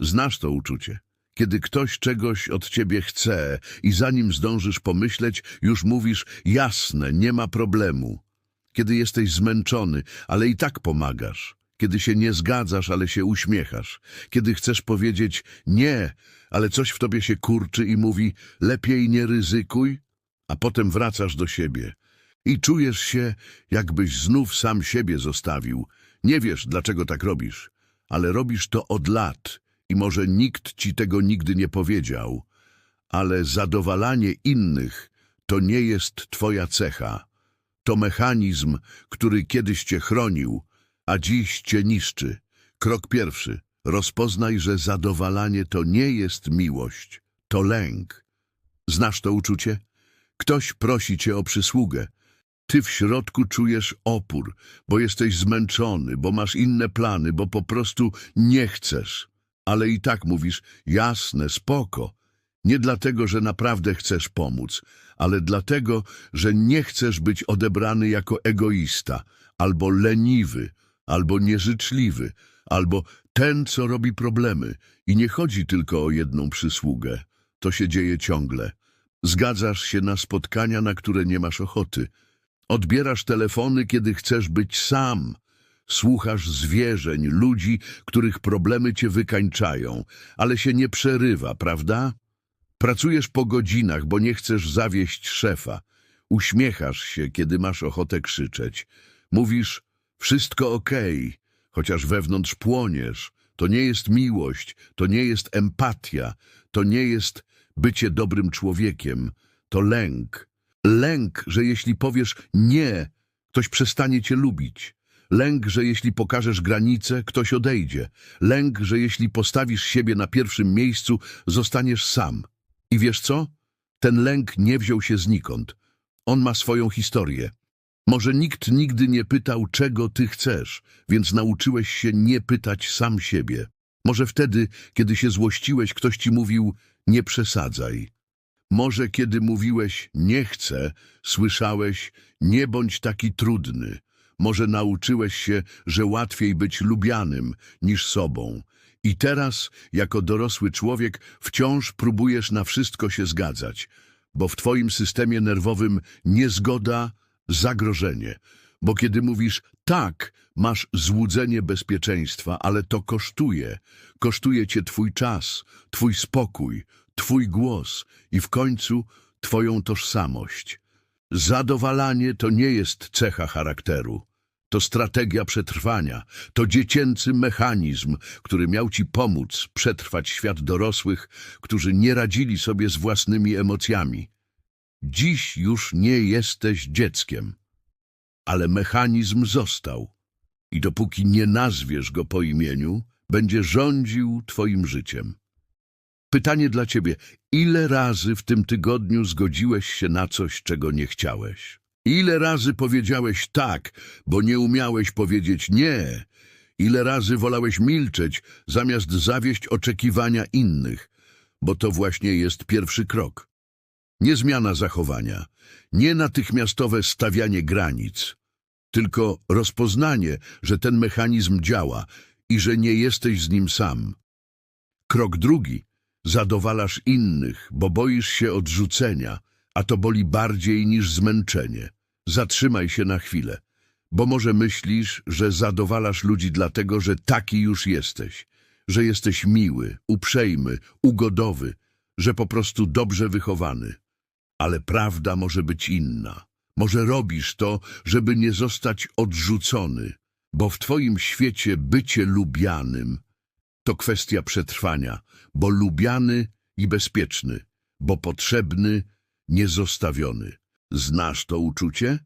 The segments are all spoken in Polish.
Znasz to uczucie. Kiedy ktoś czegoś od ciebie chce i zanim zdążysz pomyśleć, już mówisz jasne, nie ma problemu. Kiedy jesteś zmęczony, ale i tak pomagasz. Kiedy się nie zgadzasz, ale się uśmiechasz. Kiedy chcesz powiedzieć nie, ale coś w tobie się kurczy i mówi lepiej nie ryzykuj, a potem wracasz do siebie i czujesz się, jakbyś znów sam siebie zostawił. Nie wiesz, dlaczego tak robisz, ale robisz to od lat i może nikt ci tego nigdy nie powiedział, ale zadowalanie innych to nie jest twoja cecha. To mechanizm, który kiedyś cię chronił, a dziś cię niszczy. Krok pierwszy. Rozpoznaj, że zadowalanie to nie jest miłość, to lęk. Znasz to uczucie? Ktoś prosi cię o przysługę. Ty w środku czujesz opór, bo jesteś zmęczony, bo masz inne plany, bo po prostu nie chcesz. Ale i tak mówisz, jasne, spoko. Nie dlatego, że naprawdę chcesz pomóc, ale dlatego, że nie chcesz być odebrany jako egoista, albo leniwy, albo nieżyczliwy, albo ten, co robi problemy. I nie chodzi tylko o jedną przysługę. To się dzieje ciągle. Zgadzasz się na spotkania, na które nie masz ochoty. Odbierasz telefony, kiedy chcesz być sam. Słuchasz zwierzeń, ludzi, których problemy cię wykańczają, ale się nie przerywa, prawda? Pracujesz po godzinach, bo nie chcesz zawieść szefa. Uśmiechasz się, kiedy masz ochotę krzyczeć. Mówisz, wszystko okej, chociaż wewnątrz płoniesz. To nie jest miłość, to nie jest empatia, to nie jest bycie dobrym człowiekiem. To lęk. Lęk, że jeśli powiesz nie, ktoś przestanie cię lubić. Lęk, że jeśli pokażesz granice, ktoś odejdzie. Lęk, że jeśli postawisz siebie na pierwszym miejscu, zostaniesz sam. I wiesz co? Ten lęk nie wziął się znikąd. On ma swoją historię. Może nikt nigdy nie pytał, czego ty chcesz, więc nauczyłeś się nie pytać sam siebie. Może wtedy, kiedy się złościłeś, ktoś ci mówił, nie przesadzaj. Może kiedy mówiłeś, nie chcę, słyszałeś, nie bądź taki trudny. Może nauczyłeś się, że łatwiej być lubianym niż sobą. I teraz, jako dorosły człowiek, wciąż próbujesz na wszystko się zgadzać, bo w twoim systemie nerwowym niezgoda, zagrożenie. Bo kiedy mówisz tak, masz złudzenie bezpieczeństwa, ale to kosztuje. Kosztuje cię twój czas, twój spokój, twój głos i w końcu twoją tożsamość. Zadowalanie to nie jest cecha charakteru. To strategia przetrwania, to dziecięcy mechanizm, który miał ci pomóc przetrwać świat dorosłych, którzy nie radzili sobie z własnymi emocjami. Dziś już nie jesteś dzieckiem, ale mechanizm został i dopóki nie nazwiesz go po imieniu, będzie rządził twoim życiem. Pytanie dla ciebie, ile razy w tym tygodniu zgodziłeś się na coś, czego nie chciałeś? Ile razy powiedziałeś tak, bo nie umiałeś powiedzieć nie? Ile razy wolałeś milczeć, zamiast zawieść oczekiwania innych? Bo to właśnie jest pierwszy krok. Nie zmiana zachowania, nie natychmiastowe stawianie granic, tylko rozpoznanie, że ten mechanizm działa i że nie jesteś z nim sam. Krok drugi. Zadowalasz innych, bo boisz się odrzucenia, a to boli bardziej niż zmęczenie. Zatrzymaj się na chwilę, bo może myślisz, że zadowalasz ludzi dlatego, że taki już jesteś, że jesteś miły, uprzejmy, ugodowy, że po prostu dobrze wychowany. Ale prawda może być inna. Może robisz to, żeby nie zostać odrzucony, bo w twoim świecie bycie lubianym to kwestia przetrwania, bo lubiany i bezpieczny, bo potrzebny, niezostawiony. Znasz to uczucie?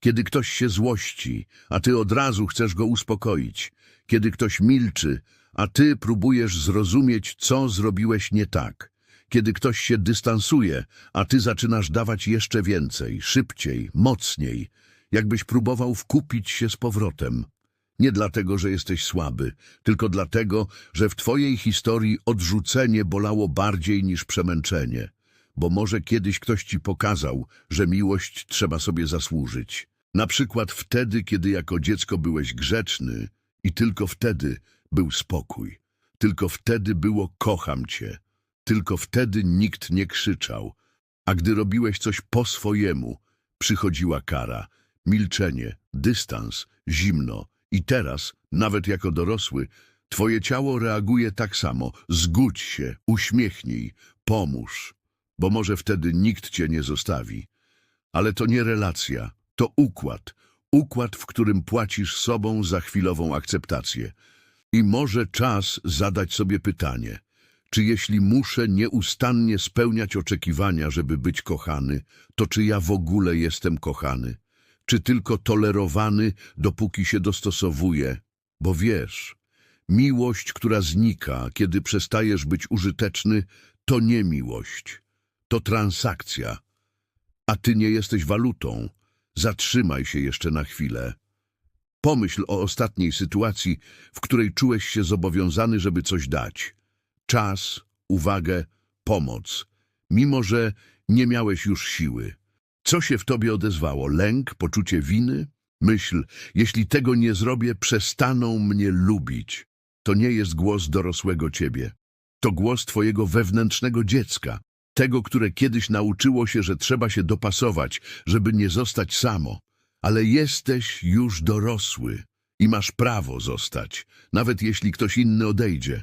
Kiedy ktoś się złości, a ty od razu chcesz go uspokoić. Kiedy ktoś milczy, a ty próbujesz zrozumieć, co zrobiłeś nie tak. Kiedy ktoś się dystansuje, a ty zaczynasz dawać jeszcze więcej, szybciej, mocniej, jakbyś próbował wkupić się z powrotem. Nie dlatego, że jesteś słaby, tylko dlatego, że w twojej historii odrzucenie bolało bardziej niż przemęczenie. Bo może kiedyś ktoś ci pokazał, że miłość trzeba sobie zasłużyć. Na przykład wtedy, kiedy jako dziecko byłeś grzeczny i tylko wtedy był spokój. Tylko wtedy było kocham cię. Tylko wtedy nikt nie krzyczał. A gdy robiłeś coś po swojemu, przychodziła kara, milczenie, dystans, zimno. I teraz, nawet jako dorosły, twoje ciało reaguje tak samo. Zgódź się, uśmiechnij, pomóż, bo może wtedy nikt cię nie zostawi. Ale to nie relacja, to układ. Układ, w którym płacisz sobą za chwilową akceptację. I może czas zadać sobie pytanie, czy jeśli muszę nieustannie spełniać oczekiwania, żeby być kochany, to czy ja w ogóle jestem kochany? Czy tylko tolerowany, dopóki się dostosowuję? Bo wiesz, miłość, która znika, kiedy przestajesz być użyteczny, to nie miłość, to transakcja. A ty nie jesteś walutą. Zatrzymaj się jeszcze na chwilę. Pomyśl o ostatniej sytuacji, w której czułeś się zobowiązany, żeby coś dać. Czas, uwagę, pomoc, mimo że nie miałeś już siły. Co się w tobie odezwało? Lęk, poczucie winy? Myśl, jeśli tego nie zrobię, przestaną mnie lubić. To nie jest głos dorosłego ciebie. To głos twojego wewnętrznego dziecka, tego, które kiedyś nauczyło się, że trzeba się dopasować, żeby nie zostać samo. Ale jesteś już dorosły i masz prawo zostać, nawet jeśli ktoś inny odejdzie.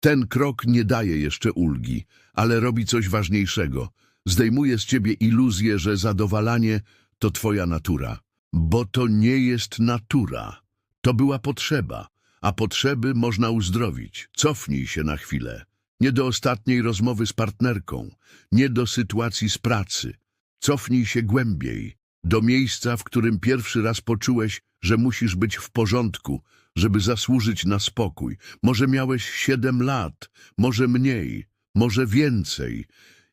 Ten krok nie daje jeszcze ulgi, ale robi coś ważniejszego. Zdejmuje z ciebie iluzję, że zadowalanie to twoja natura. Bo to nie jest natura. To była potrzeba, a potrzeby można uzdrowić. Cofnij się na chwilę. Nie do ostatniej rozmowy z partnerką, nie do sytuacji z pracy. Cofnij się głębiej, do miejsca, w którym pierwszy raz poczułeś, że musisz być w porządku, żeby zasłużyć na spokój. Może miałeś siedem lat, może mniej, może więcej.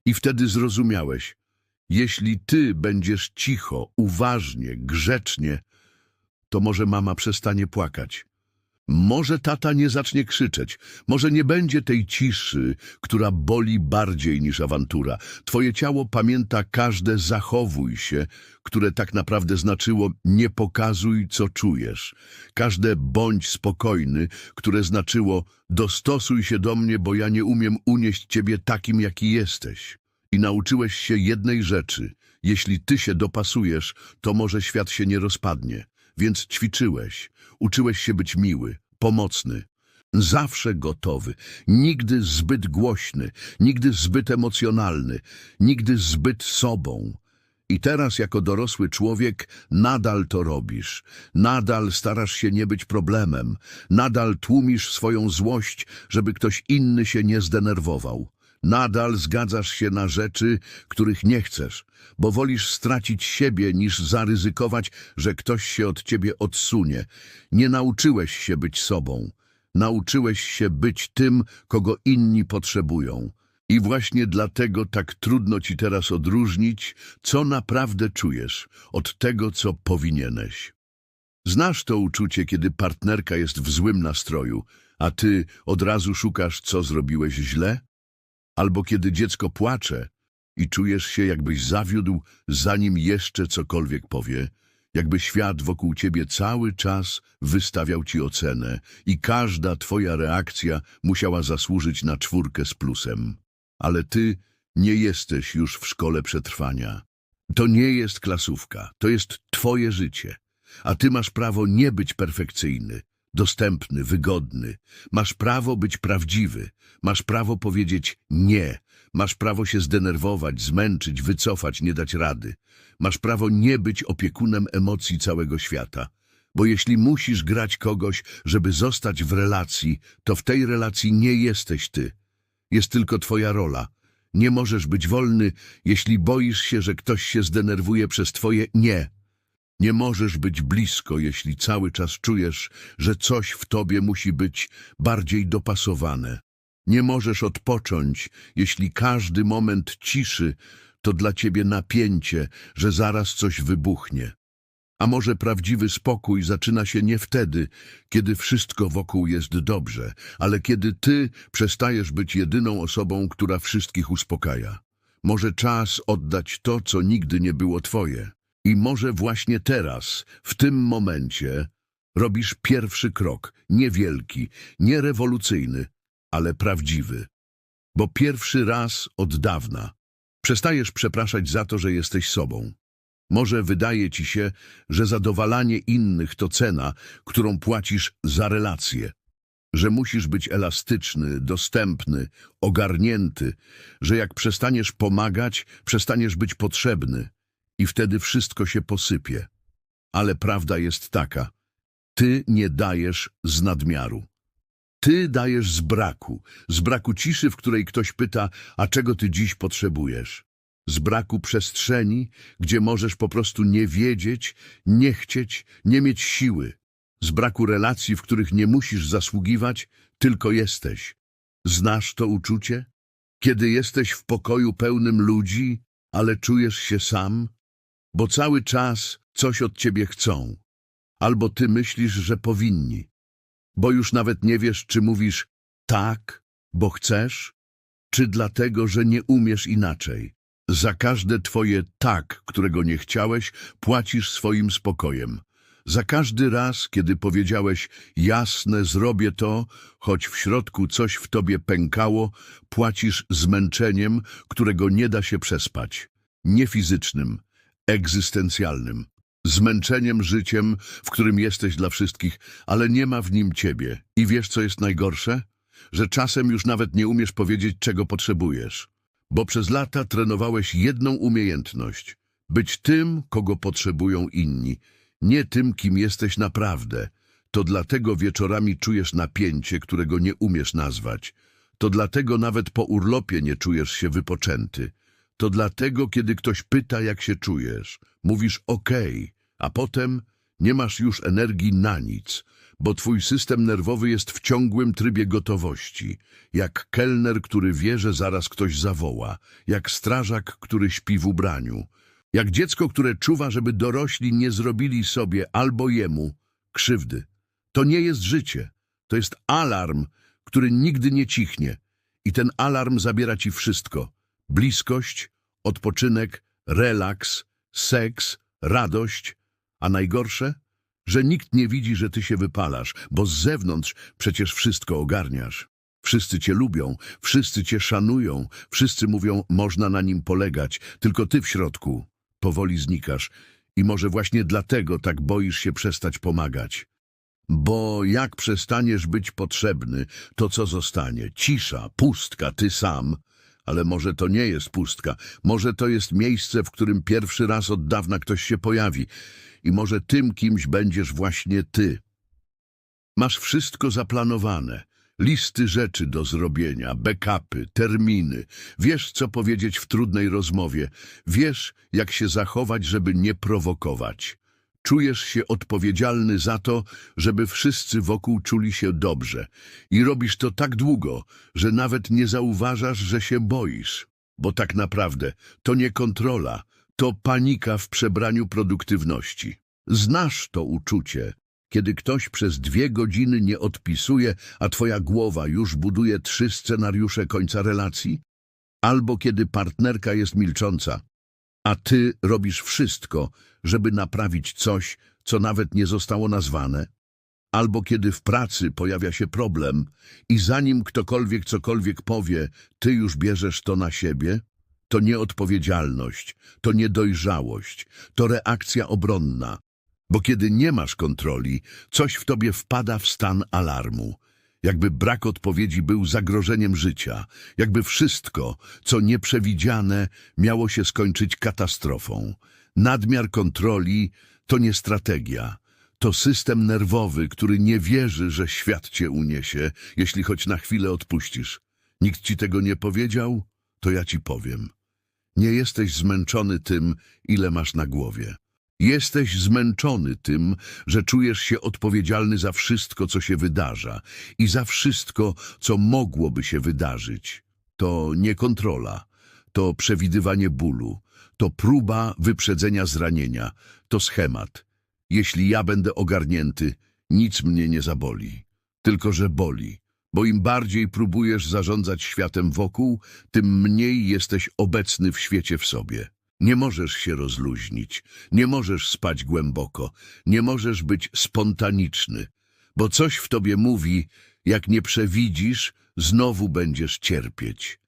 I wtedy zrozumiałeś, jeśli ty będziesz cicho, uważnie, grzecznie, to może mama przestanie płakać. Może tata nie zacznie krzyczeć, może nie będzie tej ciszy, która boli bardziej niż awantura. Twoje ciało pamięta każde zachowuj się, które tak naprawdę znaczyło nie pokazuj, co czujesz. Każde bądź spokojny, które znaczyło dostosuj się do mnie, bo ja nie umiem unieść ciebie takim, jaki jesteś. I nauczyłeś się jednej rzeczy. Jeśli ty się dopasujesz, to może świat się nie rozpadnie. Więc ćwiczyłeś, uczyłeś się być miły, pomocny, zawsze gotowy, nigdy zbyt głośny, nigdy zbyt emocjonalny, nigdy zbyt sobą. I teraz jako dorosły człowiek nadal to robisz, nadal starasz się nie być problemem, nadal tłumisz swoją złość, żeby ktoś inny się nie zdenerwował. Nadal zgadzasz się na rzeczy, których nie chcesz, bo wolisz stracić siebie niż zaryzykować, że ktoś się od ciebie odsunie. Nie nauczyłeś się być sobą. Nauczyłeś się być tym, kogo inni potrzebują. I właśnie dlatego tak trudno ci teraz odróżnić, co naprawdę czujesz, od tego, co powinieneś. Znasz to uczucie, kiedy partnerka jest w złym nastroju, a ty od razu szukasz, co zrobiłeś źle? Albo kiedy dziecko płacze i czujesz się, jakbyś zawiódł, zanim jeszcze cokolwiek powie, jakby świat wokół ciebie cały czas wystawiał ci ocenę i każda twoja reakcja musiała zasłużyć na czwórkę z plusem. Ale ty nie jesteś już w szkole przetrwania. To nie jest klasówka, to jest twoje życie. A ty masz prawo nie być perfekcyjny, dostępny, wygodny. Masz prawo być prawdziwy. Masz prawo powiedzieć nie. Masz prawo się zdenerwować, zmęczyć, wycofać, nie dać rady. Masz prawo nie być opiekunem emocji całego świata. Bo jeśli musisz grać kogoś, żeby zostać w relacji, to w tej relacji nie jesteś ty. Jest tylko twoja rola. Nie możesz być wolny, jeśli boisz się, że ktoś się zdenerwuje przez twoje nie. Nie możesz być blisko, jeśli cały czas czujesz, że coś w tobie musi być bardziej dopasowane. Nie możesz odpocząć, jeśli każdy moment ciszy to dla ciebie napięcie, że zaraz coś wybuchnie. A może prawdziwy spokój zaczyna się nie wtedy, kiedy wszystko wokół jest dobrze, ale kiedy ty przestajesz być jedyną osobą, która wszystkich uspokaja. Może czas oddać to, co nigdy nie było twoje. I może właśnie teraz, w tym momencie, robisz pierwszy krok, niewielki, nierewolucyjny, ale prawdziwy. Bo pierwszy raz od dawna przestajesz przepraszać za to, że jesteś sobą. Może wydaje ci się, że zadowalanie innych to cena, którą płacisz za relacje. Że musisz być elastyczny, dostępny, ogarnięty, że jak przestaniesz pomagać, przestaniesz być potrzebny i wtedy wszystko się posypie. Ale prawda jest taka, ty nie dajesz z nadmiaru. Ty dajesz z braku, z braku ciszy, w której ktoś pyta, a czego ty dziś potrzebujesz? Z braku przestrzeni, gdzie możesz po prostu nie wiedzieć, nie chcieć, nie mieć siły. Z braku relacji, w których nie musisz zasługiwać, tylko jesteś. Znasz to uczucie? Kiedy jesteś w pokoju pełnym ludzi, ale czujesz się sam? Bo cały czas coś od ciebie chcą. Albo ty myślisz, że powinni. Bo już nawet nie wiesz, czy mówisz tak, bo chcesz, czy dlatego, że nie umiesz inaczej. Za każde twoje tak, którego nie chciałeś, płacisz swoim spokojem. Za każdy raz, kiedy powiedziałeś jasne, zrobię to, choć w środku coś w tobie pękało, płacisz zmęczeniem, którego nie da się przespać. Nie fizycznym, egzystencjalnym. Zmęczeniem życiem, w którym jesteś dla wszystkich, ale nie ma w nim ciebie. I wiesz, co jest najgorsze? Że czasem już nawet nie umiesz powiedzieć, czego potrzebujesz. Bo przez lata trenowałeś jedną umiejętność. Być tym, kogo potrzebują inni. Nie tym, kim jesteś naprawdę. To dlatego wieczorami czujesz napięcie, którego nie umiesz nazwać. To dlatego nawet po urlopie nie czujesz się wypoczęty. To dlatego, kiedy ktoś pyta, jak się czujesz, mówisz okej, a potem nie masz już energii na nic, bo twój system nerwowy jest w ciągłym trybie gotowości, jak kelner, który wie, że zaraz ktoś zawoła, jak strażak, który śpi w ubraniu, jak dziecko, które czuwa, żeby dorośli nie zrobili sobie albo jemu krzywdy. To nie jest życie, to jest alarm, który nigdy nie cichnie i ten alarm zabiera ci wszystko. Bliskość, odpoczynek, relaks, seks, radość, a najgorsze, że nikt nie widzi, że ty się wypalasz, bo z zewnątrz przecież wszystko ogarniasz. Wszyscy cię lubią, wszyscy cię szanują, wszyscy mówią, można na nim polegać, tylko ty w środku powoli znikasz i może właśnie dlatego tak boisz się przestać pomagać. Bo jak przestaniesz być potrzebny, to co zostanie? Cisza, pustka, ty sam. Ale może to nie jest pustka, może to jest miejsce, w którym pierwszy raz od dawna ktoś się pojawi i może tym kimś będziesz właśnie ty. Masz wszystko zaplanowane, listy rzeczy do zrobienia, backupy, terminy. Wiesz, co powiedzieć w trudnej rozmowie, wiesz, jak się zachować, żeby nie prowokować. Czujesz się odpowiedzialny za to, żeby wszyscy wokół czuli się dobrze. I robisz to tak długo, że nawet nie zauważasz, że się boisz. Bo tak naprawdę to nie kontrola, to panika w przebraniu produktywności. Znasz to uczucie, kiedy ktoś przez dwie godziny nie odpisuje, a twoja głowa już buduje trzy scenariusze końca relacji? Albo kiedy partnerka jest milcząca, a ty robisz wszystko, żeby naprawić coś, co nawet nie zostało nazwane? Albo kiedy w pracy pojawia się problem i zanim ktokolwiek cokolwiek powie, ty już bierzesz to na siebie? To nieodpowiedzialność, to niedojrzałość, to reakcja obronna. Bo kiedy nie masz kontroli, coś w tobie wpada w stan alarmu. Jakby brak odpowiedzi był zagrożeniem życia, jakby wszystko, co nieprzewidziane, miało się skończyć katastrofą. Nadmiar kontroli to nie strategia, to system nerwowy, który nie wierzy, że świat cię uniesie, jeśli choć na chwilę odpuścisz. Nikt ci tego nie powiedział? To ja ci powiem. Nie jesteś zmęczony tym, ile masz na głowie. Jesteś zmęczony tym, że czujesz się odpowiedzialny za wszystko, co się wydarza i za wszystko, co mogłoby się wydarzyć. To nie kontrola, to przewidywanie bólu, to próba wyprzedzenia zranienia, to schemat. Jeśli ja będę ogarnięty, nic mnie nie zaboli. Tylko, że boli, bo im bardziej próbujesz zarządzać światem wokół, tym mniej jesteś obecny w świecie w sobie. Nie możesz się rozluźnić, nie możesz spać głęboko, nie możesz być spontaniczny, bo coś w tobie mówi, jak nie przewidzisz, znowu będziesz cierpieć.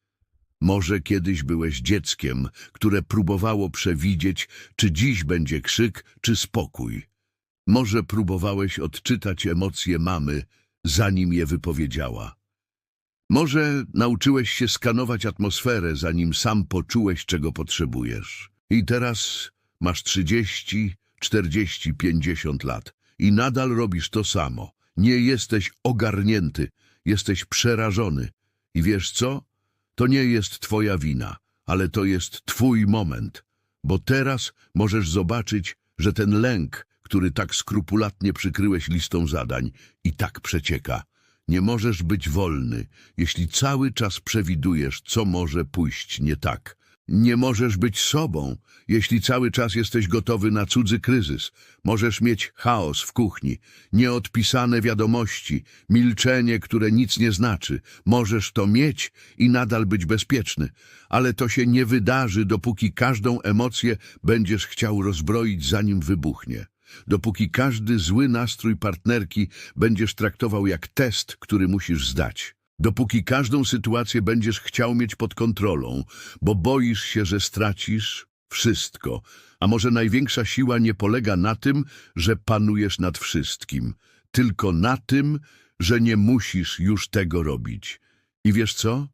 Może kiedyś byłeś dzieckiem, które próbowało przewidzieć, czy dziś będzie krzyk, czy spokój. Może próbowałeś odczytać emocje mamy, zanim je wypowiedziała. Może nauczyłeś się skanować atmosferę, zanim sam poczułeś, czego potrzebujesz. I teraz masz 30, 40, 50 lat i nadal robisz to samo. Nie jesteś ogarnięty, jesteś przerażony. I wiesz co? To nie jest twoja wina, ale to jest twój moment, bo teraz możesz zobaczyć, że ten lęk, który tak skrupulatnie przykryłeś listą zadań, i tak przecieka. Nie możesz być wolny, jeśli cały czas przewidujesz, co może pójść nie tak. Nie możesz być sobą, jeśli cały czas jesteś gotowy na cudzy kryzys. Możesz mieć chaos w kuchni, nieodpisane wiadomości, milczenie, które nic nie znaczy. Możesz to mieć i nadal być bezpieczny, ale to się nie wydarzy, dopóki każdą emocję będziesz chciał rozbroić, zanim wybuchnie. Dopóki każdy zły nastrój partnerki będziesz traktował jak test, który musisz zdać. Dopóki każdą sytuację będziesz chciał mieć pod kontrolą, bo boisz się, że stracisz wszystko. A może największa siła nie polega na tym, że panujesz nad wszystkim, tylko na tym, że nie musisz już tego robić. I wiesz co?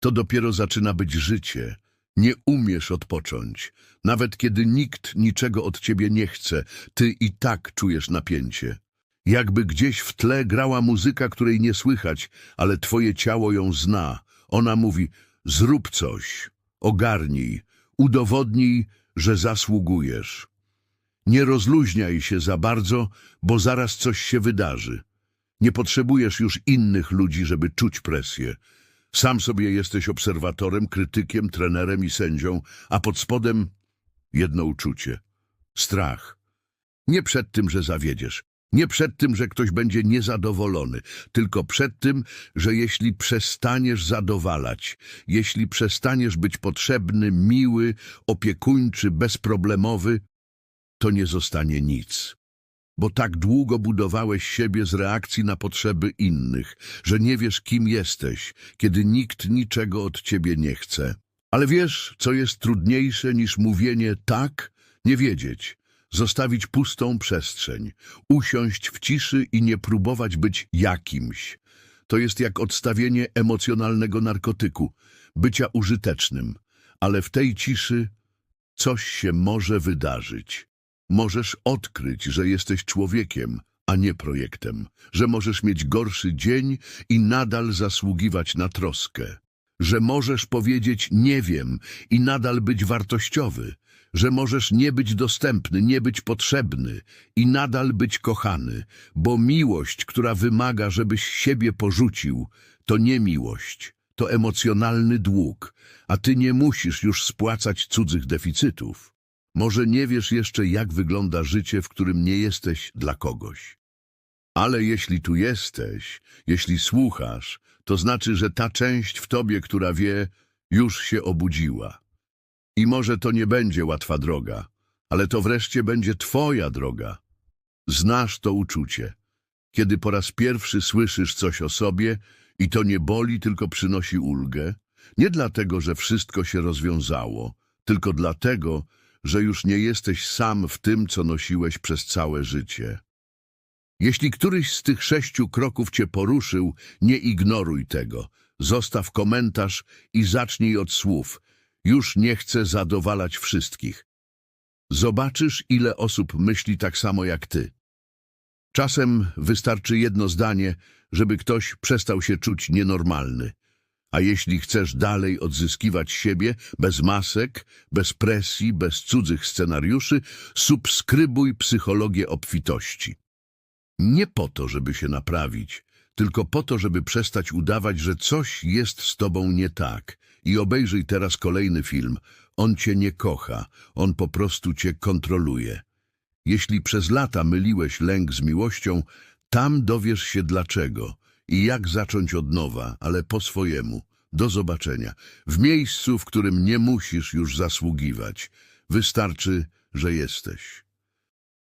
To dopiero zaczyna być życie. Nie umiesz odpocząć. Nawet kiedy nikt niczego od ciebie nie chce, ty i tak czujesz napięcie. Jakby gdzieś w tle grała muzyka, której nie słychać, ale twoje ciało ją zna. Ona mówi, zrób coś, ogarnij, udowodnij, że zasługujesz. Nie rozluźniaj się za bardzo, bo zaraz coś się wydarzy. Nie potrzebujesz już innych ludzi, żeby czuć presję. Sam sobie jesteś obserwatorem, krytykiem, trenerem i sędzią, a pod spodem jedno uczucie – strach. Nie przed tym, że zawiedziesz, nie przed tym, że ktoś będzie niezadowolony, tylko przed tym, że jeśli przestaniesz zadowalać, jeśli przestaniesz być potrzebny, miły, opiekuńczy, bezproblemowy, to nie zostanie nic. Bo tak długo budowałeś siebie z reakcji na potrzeby innych, że nie wiesz, kim jesteś, kiedy nikt niczego od ciebie nie chce. Ale wiesz, co jest trudniejsze niż mówienie tak? Nie wiedzieć. Zostawić pustą przestrzeń, usiąść w ciszy i nie próbować być jakimś. To jest jak odstawienie emocjonalnego narkotyku, bycia użytecznym. Ale w tej ciszy coś się może wydarzyć. Możesz odkryć, że jesteś człowiekiem, a nie projektem, że możesz mieć gorszy dzień i nadal zasługiwać na troskę, że możesz powiedzieć nie wiem i nadal być wartościowy, że możesz nie być dostępny, nie być potrzebny i nadal być kochany, bo miłość, która wymaga, żebyś siebie porzucił, to nie miłość, to emocjonalny dług, a ty nie musisz już spłacać cudzych deficytów. Może nie wiesz jeszcze, jak wygląda życie, w którym nie jesteś dla kogoś. Ale jeśli tu jesteś, jeśli słuchasz, to znaczy, że ta część w tobie, która wie, już się obudziła. I może to nie będzie łatwa droga, ale to wreszcie będzie twoja droga. Znasz to uczucie, kiedy po raz pierwszy słyszysz coś o sobie i to nie boli, tylko przynosi ulgę, nie dlatego, że wszystko się rozwiązało, tylko dlatego, że już nie jesteś sam w tym, co nosiłeś przez całe życie. Jeśli któryś z tych sześciu kroków cię poruszył, nie ignoruj tego. Zostaw komentarz i zacznij od słów. Już nie chcę zadowalać wszystkich. Zobaczysz, ile osób myśli tak samo jak ty. Czasem wystarczy jedno zdanie, żeby ktoś przestał się czuć nienormalny. A jeśli chcesz dalej odzyskiwać siebie, bez masek, bez presji, bez cudzych scenariuszy, subskrybuj psychologię obfitości. Nie po to, żeby się naprawić, tylko po to, żeby przestać udawać, że coś jest z tobą nie tak. I obejrzyj teraz kolejny film. On cię nie kocha, on po prostu cię kontroluje. Jeśli przez lata myliłeś lęk z miłością, tam dowiesz się dlaczego i jak zacząć od nowa, ale po swojemu. Do zobaczenia. W miejscu, w którym nie musisz już zasługiwać. Wystarczy, że jesteś.